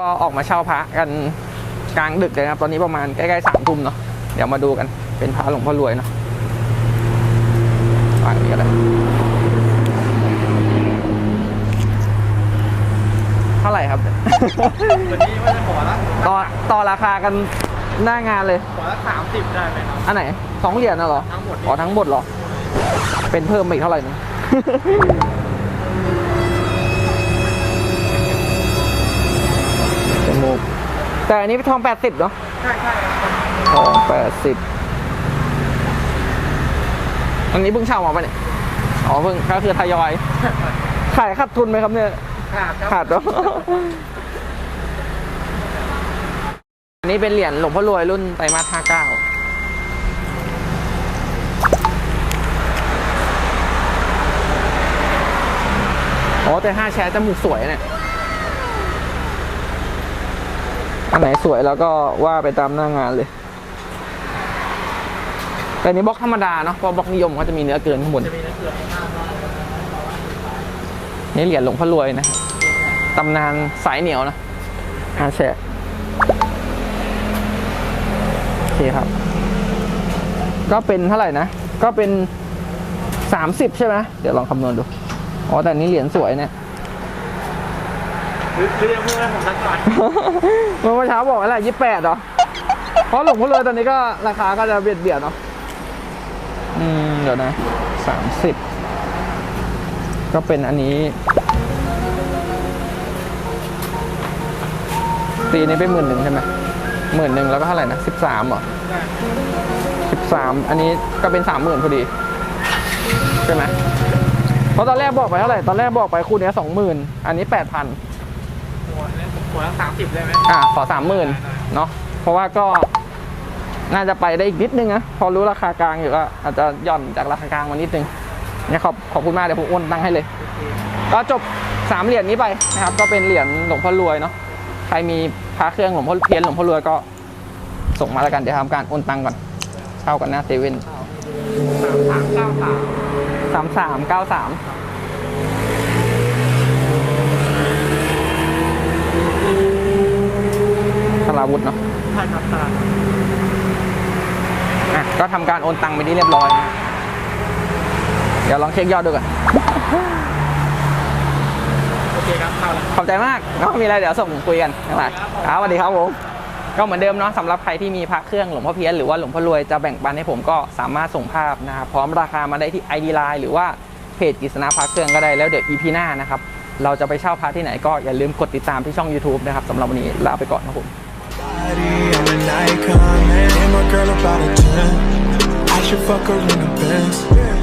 ก็ออกมาเช่าพระกันกลางดึกเลยนะครับ ตอนนี้ประมาณใกล้ๆสามทุ่มเนาะเดี๋ยวมาดูกันเป็นพระหลวงพ่อรวยเนาะวางนี้ก็ได้เท่าไหร่ครับวันนี้ว่าจะหัวละต่อต่อราคากันหน้างานเลยหัวละสามสิบได้ไหมครับอันไหนสองเหรียญน่ะเหรอทั้งหมดอ๋อทั้งหมดเหรอ เป็นเพิ่มมาอีกเท่าไหร่นึง แต่อันนี้เป็นทองแปดสิบเนาะใช่ใช่ครับทองแปดสิบอันนี้เพิ่งเช่ามาปะเนี่ยอ๋อเพิ่งก็คือทยอย ขายขาดทุนไหมครับเนี่ยขาดครับขาดเนาะอันนี้เป็นเหรียญหลวงพ่อรวยรุ่นไตรมาสห้าเก้าอ๋อแต่ห้าแชร์จมูกสวยเนี่ย อันไหนสวยแล้วก็ว่าไปตามหน้างานเลย แต่นี้บล็อกธรรมดาเนาะเพราะบล็อกนิยมเขาจะมีเนื้อเกินข้างบนนี่เหรียญหลวงพ่อรวยนะตำนานสายเหนียวนะอาแชะโอเคครับ ก็เป็นเท่าไหร่นะ ก็เป็นสามสิบใช่ไหมเดี๋ยวลองคำนวณดู อ๋อ แต่นนี้เหรียญสวยเนี่ย หรือหรือยังเพิ่งให้ผมสักก่อนเมื่อเช้าบอกอะไรยี่แปดเหรอ เพราะหลวงพ่อรวยตอนนี้ก็ราคาก็จะเบียดเบียดเนาะ อืม เดี๋ยวนะสามสิบ ก็เป็นอันนี้ ตีนี้ไปหมื่นหนึ่งใช่ไหมหมื่นหนึ่งแล้วก็เท่าไหร่นะสิบสามเหรอสิบสามอันนี้ก็เป็นสามหมื่นพอดี ใช่ไหมเพราะตอนแรกบอกไปเท่าไหร่ ตอนแรกบอกไปคู่เนี้สองหมื่นอันนี้แปดพัน หัวละหัวละสามสิบได้ไหมอ่าขอสามหมื่นเนาะเพราะว่าก็น่าจะไปได้อีกนิดนึงนะพอรู้ราคากลางอยู่ก็อาจจะหย่อนจากราคากลางมานิดนึงเนี่ยขอบขอบคุณมากเดี๋ยวผมโอนตังค์ให้เลย ก็จบสามเหรียญนี้ไปนะครับ ก็เป็นเหรียญหลวงพ่อรวยเนาะใครมีพระเครื่องหลวงพ่อเพียนหลวงพ่อรวยก็ส่งมาแล้วกันเดี๋ยวทำการโอนตังค์ก่อนเช่ากันหน้าเซเว่นสามสามเก้าสามสามสามเก้าสาม ราวุธเนาะใช่ครับตลาดอะก็ทำการโอนตังค์ไปที่เรียบร้อยนะเดี๋ยวลองเช็คยอดดูก่อนโอเคครับเข้าแล้วขอบใจมากก็มีอะไรเดี๋ยวส่งคุยกันนะครับครับสวัสดีครับผมก็เหมือนเดิมเนาะสำหรับใครที่มีพระเครื่องหลวงพ่อเพี้ยนหรือว่าหลวงพ่อรวยจะแบ่งปันให้ผมก็สามารถส่งภาพนะครับพร้อมราคามาได้ที่ ID Line หรือว่าเพจกิษณาพระเครื่องก็ได้แล้วเดี๋ยว EP หน้านะครับเราจะไปเช่าพระที่ไหนก็อย่าลืมกดติดตามที่ช่อง YouTube นะครับสำหรับวันนี้ลาไปก่อนครับผม I'm an icon, man. And my girl about a 10. I should fuck her in the Benz.